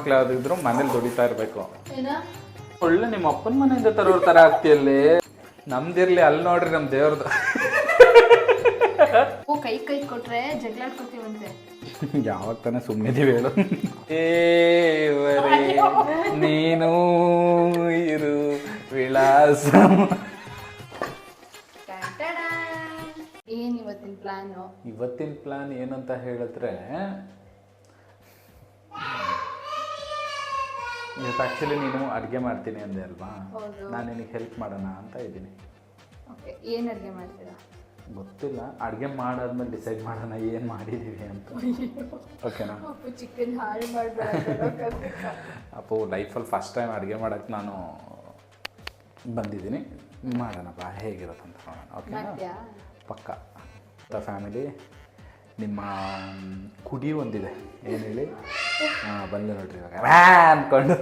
ಮಕ್ಳು ಯಾವ್ದಿದ್ರು ಮನೇಲಿ ದುಡಿತಾ ಇರ್ಬೇಕು. ಒಳ್ಳೆ ನಿಮ್ಮ ಅಪ್ಪನ ಮನೆಯಿಂದ ತರೋರ್ ತರ ಆಗ್ತಿಯಲ್ಲಿ. ನಮ್ದಿರ್ಲಿ ಅಲ್ಲಿ ನೋಡ್ರಿ ನಮ್ ದೇವ್ರದ್ದು ಓ ಕೈ ಕೈ ಕೊಟ್ರೆ ಜಗಳಾಡ್ಕೊತೀವಂತೆ ಯಾವಾಗ ತಾನೇ ಸುಮ್ಮನಿದೀವಿ ಹೇಳು. ದೇವರೇ ನೀನು ಇರು ವಿಳಾಸ. ಏನ್ ಇವತ್ತಿನ ಪ್ಲಾನ್? ಇವತ್ತಿನ ಪ್ಲಾನ್ ಏನಂತ ಹೇಳಿದ್ರೆ ಇವತ್ತು ಆ್ಯಕ್ಚುಲಿ ನೀನು ಅಡುಗೆ ಮಾಡ್ತೀನಿ ಅಂದೆ ಅಲ್ವಾ? ಹೌದು. ನಾನು ನಿನಗೆ ಹೆಲ್ಪ್ ಮಾಡೋಣ ಅಂತ ಇದ್ದೀನಿ. ಓಕೆ ಏನ್ ಅಡ್ಗೆ ಮಾಡ್ತೀರಾ? ಗೊತ್ತಿಲ್ಲ. ಅಡುಗೆ ಮಾಡಾದ್ಮೇಲೆ ಡಿಸೈಡ್ ಮಾಡೋಣ ಏನು ಮಾಡಿದ್ದೀವಿ ಅಂತ. ಓಕೆನಾ ಅಪ್ಪು ಚಿಕನ್ ಹಾಳು ಅಪ್ಪು ಲೈಫಲ್ಲಿ ಫಸ್ಟ್ ಟೈಮ್ ಅಡುಗೆ ಮಾಡೋಕ್ಕೆ ನಾನು ಬಂದಿದ್ದೀನಿ. ಮಾಡೋಣಪ್ಪ ಹೇಗಿರುತ್ತಂತ ಅಂತ ನೋಡೋಣ. ಓಕೆನಾ ಪಕ್ಕ. ಫ್ಯಾಮಿಲಿ ನಿಮ್ಮ ಕುಡಿ ಒಂದಿದೆ. ಏನು ಹೇಳಿ? ಹಾಂ ಬಂದು ನೋಡ್ರಿ ಇವಾಗ. ಅಂದ್ಕೊಂಡು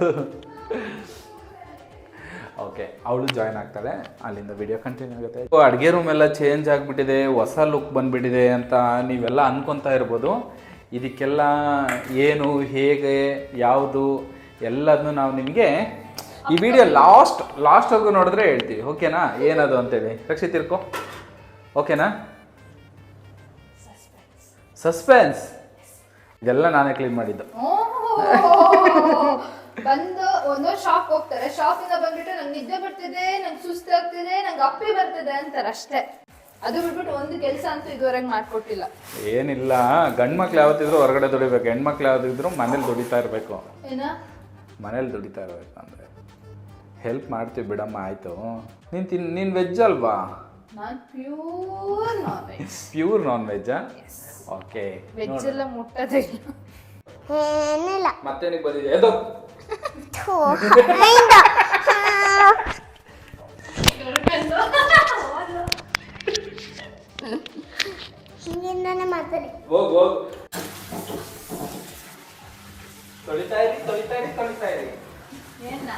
ಓಕೆ ಅವಳು ಜಾಯ್ನ್ ಆಗ್ತಾಳೆ. ಅಲ್ಲಿಂದ ವಿಡಿಯೋ ಕಂಟಿನ್ಯೂ ಆಗುತ್ತೆ. ಅಡುಗೆ ರೂಮ್ ಎಲ್ಲ ಚೇಂಜ್ ಆಗಿಬಿಟ್ಟಿದೆ ಹೊಸ ಲುಕ್ ಬಂದುಬಿಟ್ಟಿದೆ ಅಂತ ನೀವೆಲ್ಲ ಅಂದ್ಕೊತಾ ಇರ್ಬೋದು. ಇದಕ್ಕೆಲ್ಲ ಏನು ಹೇಗೆ ಯಾವುದು ಎಲ್ಲದನ್ನು ನಾವು ನಿಮಗೆ ಈ ವಿಡಿಯೋ ಲಾಸ್ಟ್ ಲಾಸ್ಟ್ವರೆಗೂ ನೋಡಿದ್ರೆ ಹೇಳ್ತೀವಿ. ಓಕೆನಾ ಏನದು ಅಂತೇಳಿ. ರಕ್ಷಿತ್ ಇರ್ಕೋ. ಓಕೆನಾ ಸಸ್ಪೆನ್ಸ್ ಇದೆಲ್ಲ ನಾನೇ ಕ್ಲೀನ್ ಮಾಡಿದ್ದು. ಬಂದು ಒಂದೊಂದು ಶಾಪ್ ಹೋಗ್ತಾರೆ. ಶಾಪ್ ಇಂದ ಬಂದ್ಬಿಟ್ಟು ನಂಗೆ ನಿದ್ದೆ ಬರ್ತಿದೆ ನಂಗೆ ಸುಸ್ತಾಗ್ತಿದೆ ನಂಗೆ ಅಪ್ಪಿ ಬರ್ತಿದೆ ಅಂತಾರೆ ಅಷ್ಟೇ ಅದು ಬಿಟ್ಬಿಟ್ಟು ಒಂದು ಕೆಲಸ ಅಂತೂ ಇದುವರೆಗೆ ಮಾಡ್ಕೊಟ್ಟಿಲ್ಲ. ಏನಿಲ್ಲ ಗಂಡು ಮಕ್ಳು ಯಾವತ್ತಿದ್ರು ಹೊರಗಡೆ ದುಡಿಬೇಕು. ಹೆಣ್ಮಕ್ಳು ಯಾವ್ದಿದ್ರು ಮನೇಲಿ ದುಡಿತಾ ಇರಬೇಕು. ಏನ? ಮನೇಲಿ ದುಡಿತಾ ಇರಬೇಕು ಅಂದರೆ. ಹೆಲ್ಪ್ ಮಾಡ್ತೀವಿ ಬಿಡಮ್ಮ ಆಯಿತು. ನೀನು ತಿನ್ ನೀನು ವೆಜ್ ಅಲ್ವಾ? ನಾನ್ pure non veg pure non ವೆಜ್ಜಾ okay veg ಎಲ್ಲ ಮುಟ್ಟೋದೇ ಇಲ್ಲ. ಏನಿಲ್ಲ. ಮತ್ತೇನಿಗೆ ಬಂದಿದೆ ಅದು ಥು, ಮಾತಾಡಿ? ಹೋಗು ಹೋಗು. ತೊಳಿತಾ ಇರಿ ತೊಳಿತಾ ಇರಿ ತೊಳಿತಾ ಇರಿ. ಏನ?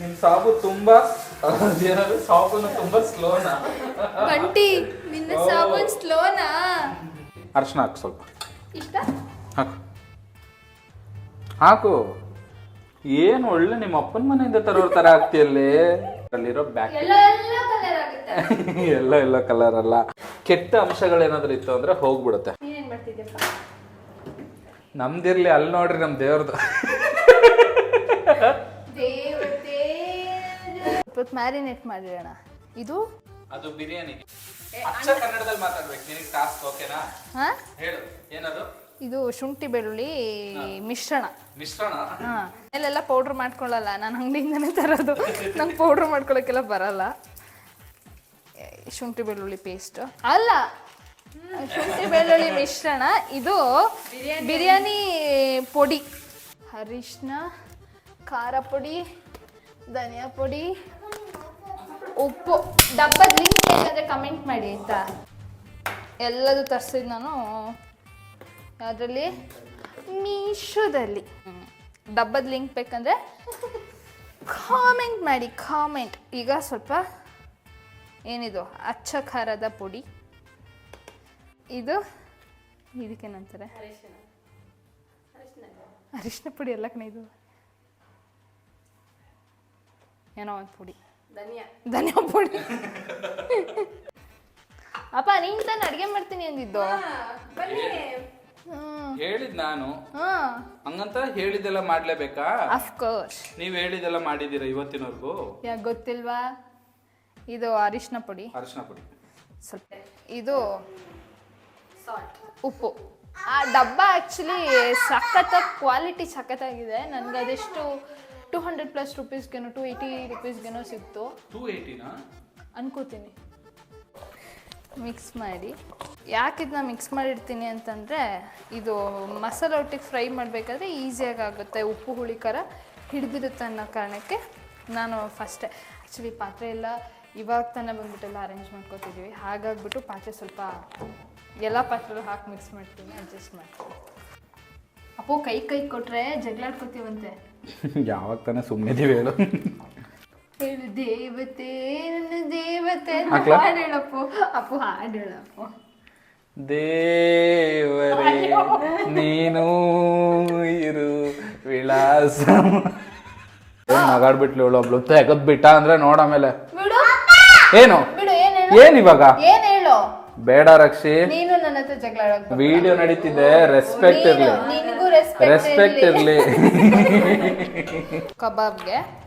ನಿಮ್ಮ ಸಾಬು ತುಂಬಾ ಸಾಬುನು ತುಂಬಾ ಸ್ಲೋನಾ ಬಂಟಿ ನಿನ್ನ ಸಾಬೂನ್ ಸ್ಲೋನಾ ಅರ್ಶಿನ ಹಾಕು ಸ್ವಲ್ಪ. ಇಷ್ಟ? ಹಾಕು. ಹಾಕು. ಏನು ಒಳ್ಳೆ ನಿಮ್ಮ ಅಪ್ಪನ ಮನೆಯಿಂದ ತರೋರ್ ತರ ಆಗ್ತಿಯಲ್ಲಿ ಅಲ್ಲಿರೋ ಬ್ಯಾಕ್ ಎಲ್ಲ ಎಲ್ಲ ಕಲರ್ ಆಗುತ್ತೆ. ಎಲ್ಲ ಎಲ್ಲ ಕಲರ್ ಅಲ್ಲ. ಕೆಟ್ಟ ಅಂಶಗಳೇನಾದ್ರೂ ಇತ್ತು ಅಂದ್ರೆ ಹೋಗ್ಬಿಡುತ್ತೆ. ನಮ್ದಿರ್ಲಿ ಅಲ್ಲಿ ನೋಡ್ರಿ ನಮ್ ದೇವ್ರದ್ದು ಇವತ್ತು ಮ್ಯಾರಿನೇಟ್ ಮಾಡಿರೋಣ. ಇದು? ಅದು ಬಿರಿಯಾನಿ. ಅಚ್ಚ ಕನ್ನಡದಲ್ಲಿ ಮಾತಾಡ್ಬೇಕು. ನಿನಗೆ ಟಾಸ್ಕ್ ಓಕೆನಾ ಹಾ? ಹೇಳು. ಏನದು? ಇದು ಶುಂಠಿ ಬೆಳ್ಳುಳ್ಳಿ ಮಿಶ್ರಣ. ಮಿಶ್ರಣ? ಹಾ. ಅಲ್ಲೆಲ್ಲ ಪೌಡರ್ ಮಾಡ್ಕೊಳ್ಳಲ್ಲ. ನಾನು ಅಂಗಡಿಯಿಂದನೇ ತರೋದು. ನಂಗೆ ಪೌಡ್ರ್ ಮಾಡ್ಕೊಳಕ್ಕೆಲ್ಲ ಬರಲ್ಲ. ಶುಂಠಿ ಬೆಳ್ಳುಳ್ಳಿ ಪೇಸ್ಟ್ ಅಲ್ಲ ಶುಂಠಿ ಬೆಳ್ಳುಳ್ಳಿ ಮಿಶ್ರಣ. ಇದು ಬಿರಿಯಾನಿ. ಪೊಡಿ. ಅರಿಶಿನ ಖಾರ ಪುಡಿ ಧನಿಯಾ ಪುಡಿ ಉಪ್ಪು, ಡಬ್ಬದ ಲಿಂಕ್ ಬೇಕಾದ್ರೆ ಕಮೆಂಟ್ ಮಾಡಿ ಆಯ್ತಾ? ಎಲ್ಲದು ತರಿಸಿದ್ ನಾನು. ಯಾವುದ್ರಲ್ಲಿ ಮೀಶೋದಲ್ಲಿ. ಡಬ್ಬದ ಲಿಂಕ್ ಬೇಕಂದ್ರೆ ಕಾಮೆಂಟ್ ಮಾಡಿ ಕಾಮೆಂಟ್ ಈಗ ಸ್ವಲ್ಪ ಏನಿದು? ಅಚ್ಚ ಖಾರದ ಪುಡಿ. ಇದು ಇದಕ್ಕೇನಂತಾರೆ ಅರಿಶಿನ ಪುಡಿ ಎಲ್ಲ ಕಣ ಇದು. ಏನೋ ಒಂದು ಪುಡಿ. ಧನಿಯಾ. ಪುಡಿ. ಅಪ್ಪ ನೀನ್ ತಾನು ಅಡುಗೆ ಮಾಡ್ತೀನಿ ಅಂದಿದ್ದು. ಹೇಳಿದ್ ನಾನು. ಹಂಗಂತ ಹೇಳಿದೆಲ್ಲ ಮಾಡ್ಲೇಬೇಕಾ? ಅಫ್ಕೋರ್ಸ್ ನೀವ್ ಹೇಳಿದೆಲ್ಲ ಮಾಡಿದೀರ ಇವತ್ತಿನವರೆಗೂ? ಯಾಕೆ ಗೊತ್ತಿಲ್ವಾ? ಇದು ಅರಿಶಿನ ಪುಡಿ. ಅರಿಶಿನ ಪುಡಿ. ಸ್ವಲ್ಪ ಇದು ಉಪ್ಪು. ಆ ಡಬ್ಬ ಆ್ಯಕ್ಚುಲಿ ಸಖತ್ತಾಗಿ ಕ್ವಾಲಿಟಿ ಸಖತ್ತಾಗಿದೆ. ನನಗೆ ಅದೆಷ್ಟು ಟೂ ಹಂಡ್ರೆಡ್ ಪ್ಲಸ್ ರುಪೀಸ್ಗೇನೋ ಟು ಏಯ್ಟಿ ರುಪೀಸ್ಗೇನೋ ಸಿಕ್ತು. ಟೂ ಏಯ್ಟಿನಾ ಅನ್ಕೋತೀನಿ. ಮಿಕ್ಸ್ ಮಾಡಿ. ಯಾಕೆ ಇದನ್ನ ಮಿಕ್ಸ್ ಮಾಡಿರ್ತೀನಿ ಅಂತಂದರೆ ಇದು ಮಸಾಲೆ ಒಟ್ಟಿಗೆ ಫ್ರೈ ಮಾಡಬೇಕಾದ್ರೆ ಈಸಿಯಾಗಿ ಆಗುತ್ತೆ ಉಪ್ಪು ಹುಳಿ ಖಾರ ಹಿಡಿದಿರುತ್ತೆ ಅನ್ನೋ ಕಾರಣಕ್ಕೆ ನಾನು ಫಸ್ಟೇ ಆ್ಯಕ್ಚುಲಿ ಪಾತ್ರೆ ಎಲ್ಲ ಇವಾಗ ತಾನೇ ಬಂದ್ಬಿಟ್ಟೆಲ್ಲ ಅರೇಂಜ್ ಮಾಡ್ಕೋತಿದ್ದೀವಿ ಹಾಗಾಗ್ಬಿಟ್ಟು ಪಾತ್ರೆ ಸ್ವಲ್ಪ ಎಲ್ಲ ಪಾತ್ರೆಗಳು ಹಾಕಿ ಮಿಕ್ಸ್ ಮಾಡ್ತೀನಿ ಅಡ್ಜಸ್ಟ್ ಮಾಡ್ತೀನಿ. ಅಪ್ಪು ಕೈ ಕೈ ಕೊಟ್ರೆ ಜಗಳಾಡ್ಕೊತೀವಂತೆ. ಯಾವಾಗ ತಾನೇ ಸುಮ್ಮನೆ ಹೇಳು. ಹೇಳು ದೇವತೆ ನನ್ನ ದೇವತೆ ಹಾಕ್ಲಾ? ಹಾಡು ಹೇಳಪ್ಪು. ಅಪ್ಪು ಹಾಡು ಹೇಳಪ್ಪು. ದೇವರೇ ನೀನು ಇರು ವಿಳಾಸ. ನಗಾಡ್ಬಿಟ್ಲು ಹೇಳು ಒಬ್ಳು. ತೆಗದ್ ಬಿಟ್ಟ ಅಂದ್ರೆ ನೋಡ ಮೇಲೆ ಬಿಡು. ಏನು? ಬಿಡು ಏನ್ ಹೇಳು? ಏನ್ ಇವಾಗ? ಏನ್ ಬೇಡ ರಕ್ಷಿ. ನೀನು ನನ್ನ ಹತ್ರ ಜಗಳ ಆಡಕ್. ವಿಡಿಯೋ ನಡೀತಿದೆ ರೆಸ್ಪೆಕ್ಟ್ ಇರ್ಲಿ. ನೀನು- ನಿನಗೂ ರೆಸ್ಪೆಕ್ಟ್ ರೆಸ್ಪೆಕ್ಟ್ ಇರ್ಲಿ. ಕಬಾಬ್ಗೆ.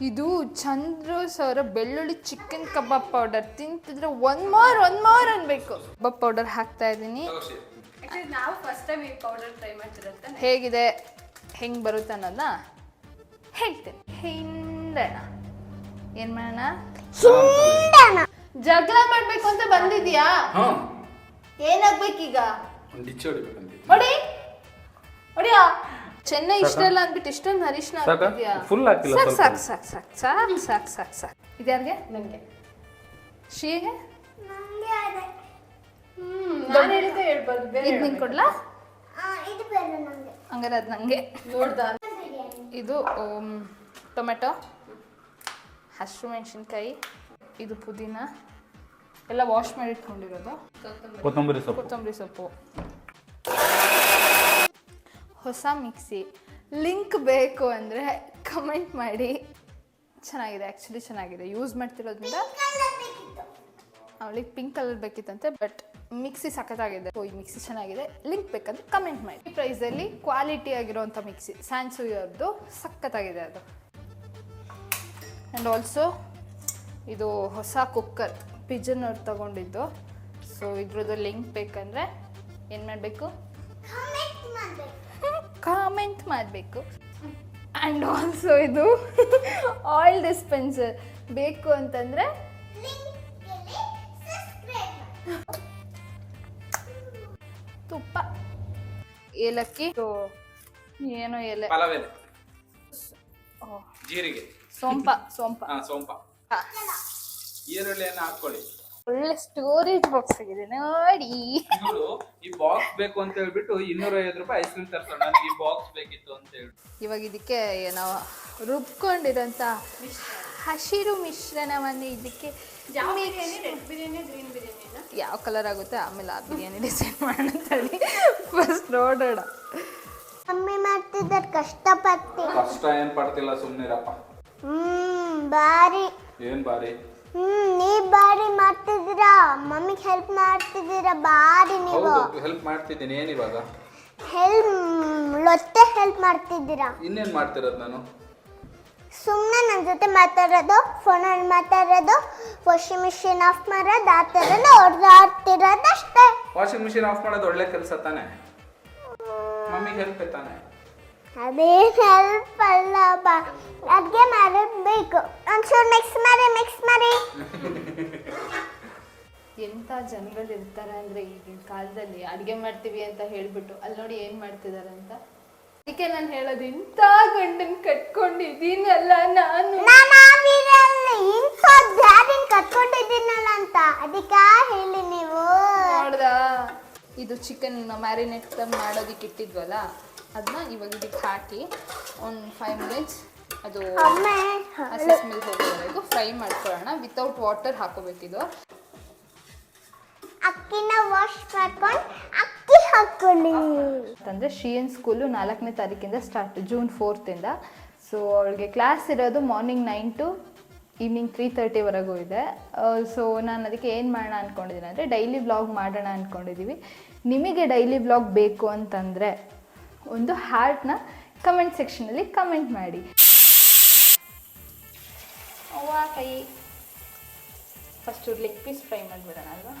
ಇದು ಚಂದ್ರು ಸರ್ ಬೆಳ್ಳುಳ್ಳಿ ಚಿಕನ್ ಕಬಾಬ್ ಪೌಡರ್ ತಿಂತಿದ್ರೆ ಒನ್ ಮೋರ್ ಒನ್ ಮೋರ್ ಅನ್ಬೇಕು. ಕಬಾಬ್ ಪೌಡರ್ ಹಾಕ್ತಾ ಇದ್ದೀನಿ. ನಾವು ಫಸ್ಟ್ ಟೈಮ್ ಈ ಪೌಡರ್ ಟ್ರೈ ಮಾಡ್ತಿರತ್ತೆ ಹೇಗಿದೆ? ಹೆಂಗ್ ಬರುತ್ತೆ ಅನ್ನೋದನ್ನ ಹೇಳ್ತೇನೆ. ಹಿಂಡಣ ಏನ್ ಮಾಡೋಣ? ಜಗಳ ಮಾಡ್ಬೇಕು ಅಂತ ಬಂದಿದ್ಯಾ? ಏನಾಗ್ಬೇಕೀಗ? ಹೊಡಿಯಾ? ಚೆನ್ನೈ ಇಷ್ಟ ಇಲ್ಲ ಅಂದ್ಬಿಟ್ಟು ಇಷ್ಟೊಂದು ಹರಿಶ್ನ ಸಾಕಾ? ಹಾಕ್ತಿದ್ಯಾ Full ಹಾಕಿಲ್ಲ, ಸಾಕ್ ಸ್ವಲ್ಪ. ಸಾಕ್ ಸಾಕ್ ಸಾಕ್ ಸಾಕ್ ಸಾಕ್ ಸಾಕ್ ಸಾಕ್. ಇದ್ಯಾರಿಗೆ ನನಗೆ ಶ್ರೀಗೆ? ನಂಗೆ ಅದೇ. ಹ್ಮ್ ನಾನು ಹೇಳಿದ್ದೆ ಹೇಳ್ಬಾರ್ದು ಬೇರೆ ಇದು ನಿಂಗೆ ಕೊಡ್ಲಾ? ಆ, ಇದು ಬೇಡ ನಂಗೆ. ಹಂಗಾರೆ ಅದು ನನಗೆ ನೋಡ್ದ? ಇದು ಟೊಮೆಟೊ ಹಸಿರು ಮೆಣಸಿನ್ಕಾಯಿ ಇದು ಪುದೀನ. ಎಲ್ಲ ವಾಶ್ ಮಾಡಿ ಇಟ್ಕೊಂಡಿರೋದು. ಕೊತ್ತಂಬರಿ ಸೊಪ್ಪು. ಕೊತ್ತಂಬರಿ ಸೊಪ್ಪು. ಹೊಸ ಮಿಕ್ಸಿ. ಲಿಂಕ್ ಬೇಕು ಅಂದರೆ ಕಮೆಂಟ್ ಮಾಡಿ. ಚೆನ್ನಾಗಿದೆ ಆ್ಯಕ್ಚುಲಿ ಚೆನ್ನಾಗಿದೆ. ಯೂಸ್ ಮಾಡ್ತಿರೋದ್ರಿಂದ ಅವಳಿಗೆ ಪಿಂಕ್ ಕಲರ್ ಬೇಕಿತ್ತಂತೆ ಬಟ್ ಮಿಕ್ಸಿ ಸಖತ್ತಾಗಿದೆ. ಓ ಈ ಮಿಕ್ಸಿ ಚೆನ್ನಾಗಿದೆ. ಲಿಂಕ್ ಬೇಕಂದ್ರೆ ಕಮೆಂಟ್ ಮಾಡಿ. ಈ ಪ್ರೈಸಲ್ಲಿ ಕ್ವಾಲಿಟಿ ಆಗಿರೋಂಥ ಮಿಕ್ಸಿ. ಸ್ಯಾನ್ಸುಯರ್ದು ಸಖತ್ತಾಗಿದೆ ಅದು. ಆ್ಯಂಡ್ ಆಲ್ಸೋ ಇದು ಹೊಸ ಕುಕ್ಕರ್ ಪಿಜನ್ ಅವ್ರು ತಗೊಂಡಿದ್ದು. ಸೊ ಇದ್ರದ್ದು ಲಿಂಕ್ ಬೇಕಂದ್ರೆ ಏನು ಮಾಡಬೇಕು? ಕಮೆಂಟ್ ಮಾಡ್ಬೇಕು. ಕಾಮೆಂಟ್ ಮಾಡಬೇಕು. ಆ್ಯಂಡ್ ಆಲ್ಸೋ ಇದು ಆಯಿಲ್ ಡಿಸ್ಪೆನ್ಸರ್ ಬೇಕು ಅಂತಂದರೆ? ತುಪ್ಪ. ಏಲಕ್ಕಿ. ಏನೋ ಎಲೆ? ಜೀರಿಗೆ. ಸೋಂಪ ಸೋಂಪ. ಸೋಂಪ. ಈರುಳ್ಳಿಯನ್ನು ಹಾಕೊಳ್ಳಿ. ಒಳ್ಳೆ ಸ್ಟೋರೇಜ್ ಬಾಕ್ಸ್ ಆಗಿದೆ ನೋಡಿ. ಈ ಬಾಕ್ಸ್ ಬೇಕು ಅಂತ ಹೇಳ್ಬಿಟ್ಟು ಇನ್ನೂರ ಐವತ್ತು ರೂಪಾಯಿ ಐಸ್ ಕ್ರೀಮ್ ತರ್ಸೋಣ. ನನಗೆ ಈ ಬಾಕ್ಸ್ ಬೇಕಿತ್ತು ಅಂತ ಹೇಳಿ ಇವಾಗ ಇದಕ್ಕೆ ಏನೋ ರುಬ್ಕೊಂಡಿರೋಂಥ ಹಸಿರು ಮಿಶ್ರಣವನ್ನು ಇದಕ್ಕೆ ರೆಡ್ ಬಿರಿಯಾನಿ ಗ್ರೀನ್ ಬಿರಿಯಾನಿ ಯಾವ ಕಲರ್ ಆಗುತ್ತೆ ಆಮೇಲೆ ಆ ಬಿರಿಯಾನಿ ಡಿಸೈನ್ ಮಾಡೋಣ ಫಸ್ಟ್ ನೋಡೋಣ. ಅಮ್ಮಿ ಮಾಡ್ತಿದ್ದಾರೆ ಕಷ್ಟಪಟ್ಟು ಕಷ್ಟ ಏನ್ ಪಡ್ತಿಲ್ಲ ಸುಮ್ನಿರಪ್ಪ. ಹ್ಮ್ ಬಾರಿ. ಏನ್ ಬಾರಿ? ಹ್ಮ್ ನೀವ್ ಬಾರಿ ಮಾಡ್ತಿದ್ದೀರಾ? ಮಮ್ಮಿಗೆ ಹೆಲ್ಪ್ ಮಾಡ್ತಿದ್ದೀರಾ? ಬಾರಿ ನೀವು. ಹೌದು ಹೆಲ್ಪ್ ಮಾಡ್ತಿದ್ದೀನಿ. ಏನ್ ಇವಾಗ? ಹೆಲ್ಪ್ ಲೊತ್ತೆ ಹೆಲ್ಪ್ ಮಾಡ್ತಿದ್ದೀರಾ? ಇನ್ನೇನ್ ಮಾಡ್ತಿರೋದು ನಾನು? ಸುಮ್ಮನೆ ನನ್ನ ಜೊತೆ ಮಾತಾಡೋದು ಫೋನಲ್ಲಿ ಮಾತಾಡೋದು ವಾಷಿಂಗ್ ಮಿಷಿನ್ ಆಫ್ ಮಾಡೋದು ಆ ಥರ ಓಡಾಡ್ತಿರೋದು ಅಷ್ಟೇ. ವಾಷಿಂಗ್ ಮಿಷಿನ್ ಆಫ್ ಮಾಡೋದು ಒಳ್ಳೆ ಕೆಲಸ ತಾನೆ? ಮಮ್ಮಿಗೆ ಹೆಲ್ಪ್ ತಾನೆ ಅದೇನು ಹೆಲ್ಪ್ ಅಲ್ಲಪ್ಪ ಅಡುಗೆ ಮಾಡೋದು ಬೇಕು ಒಂಚೂರು ಮಿಕ್ಸ್ ಮಾಡಿ ಮಿಕ್ಸ್ ಮಾಡಿ. ಎಂಥ ಜನಗಳು ಇರ್ತಾರೆ ಅಂದ್ರೆ ಈಗಿನ ಕಾಲದಲ್ಲಿ ಅಡುಗೆ ಮಾಡ್ತೀವಿ ಅಂತ ಹೇಳ್ಬಿಟ್ಟು ಅಲ್ಲಿ ನೋಡಿ ಏನ್ ಮಾಡ್ತಿದಾರೆ ಅಂತ ಅದಕ್ಕೆ ನಾನು ಹೇಳೋದು ಇಂಥ ಗಂಡನ್ ಕಟ್ಕೊಂಡಿದ್ದೀನಲ್ಲ ನಾನು. ಯಾರಿನ ಕಟ್ಕೊಂಡಿದ್ದೀನಲ್ಲ ಅಂತ. ಅದಕ್ಕೆ ಹೇಳಿ ನೀವು. ನೋಡ್ದ? ಇದು ಚಿಕನ್ ಮ್ಯಾರಿನೇಟ್ ಮಾಡೋದಕ್ಕೆ ಇಟ್ಟಿದ್ವಲ್ಲ ಅದನ್ನ ಇವಾಗ ಇದಕ್ಕೆ ಹಾಕಿ ಒಂದು ಫೈವ್ ಮಿನಿಟ್ಸ್ ಅದು ಹಸಿ ಸ್ಮೆಲ್ ಹೋಗೋವರೆಗೂ ಫ್ರೈ ಮಾಡ್ಕೊಳ್ಳೋಣ. ವಿತೌಟ್ ವಾಟರ್ ಹಾಕೋಬೇಕಿದು. ಅಕ್ಕಿನ ವಾಶ್ ಮಾಡ್ಕೊಂಡು ಅಕ್ಕಿ ಹಾಕೊಳ್ಳಿ. ಅಂತಂದರೆ ಶಿಯನ್ ಸ್ಕೂಲು ನಾಲ್ಕನೇ ತಾರೀಕಿಂದ ಸ್ಟಾರ್ಟ್ ಜೂನ್ ಫೋರ್ತಿಂದ ಸೊ ಅವಳಿಗೆ ಕ್ಲಾಸ್ ಇರೋದು morning nine to evening three ತರ್ಟಿವರೆಗೂ ಇದೆ. ಸೊ ನಾನು ಅದಕ್ಕೆ ಏನು ಮಾಡೋಣ ಅಂದ್ಕೊಂಡಿದ್ದೀನಿ ಅಂದರೆ ಡೈಲಿ ಬ್ಲಾಗ್ ಮಾಡೋಣ ಅಂದ್ಕೊಂಡಿದ್ದೀವಿ ನಿಮಗೆ ಡೈಲಿ ಬ್ಲಾಗ್ ಬೇಕು ಅಂತಂದರೆ ಒಂದು ಹಾರ್ಟ್ನ ಕಮೆಂಟ್ ಸೆಕ್ಷನಲ್ಲಿ ಕಮೆಂಟ್ ಮಾಡಿ. ಅವ್ವಾ ಕೈ. ಫಸ್ಟು ಲೆಗ್ ಪೀಸ್ ಫ್ರೈ ಮಾಡಿಬಿಡೋಣ ಅಲ್ವಾ?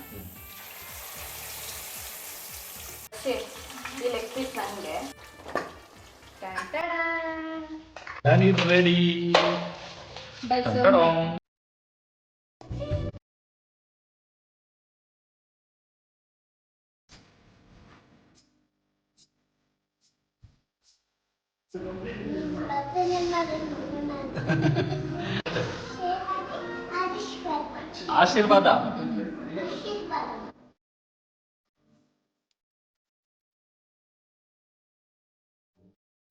ಸರಿ, ಈ ಲೆಗ್ ಪೀಸ್ ನನಗೆ ನಾನು ರೆಡಿ ಆಶೀರ್ವಾದ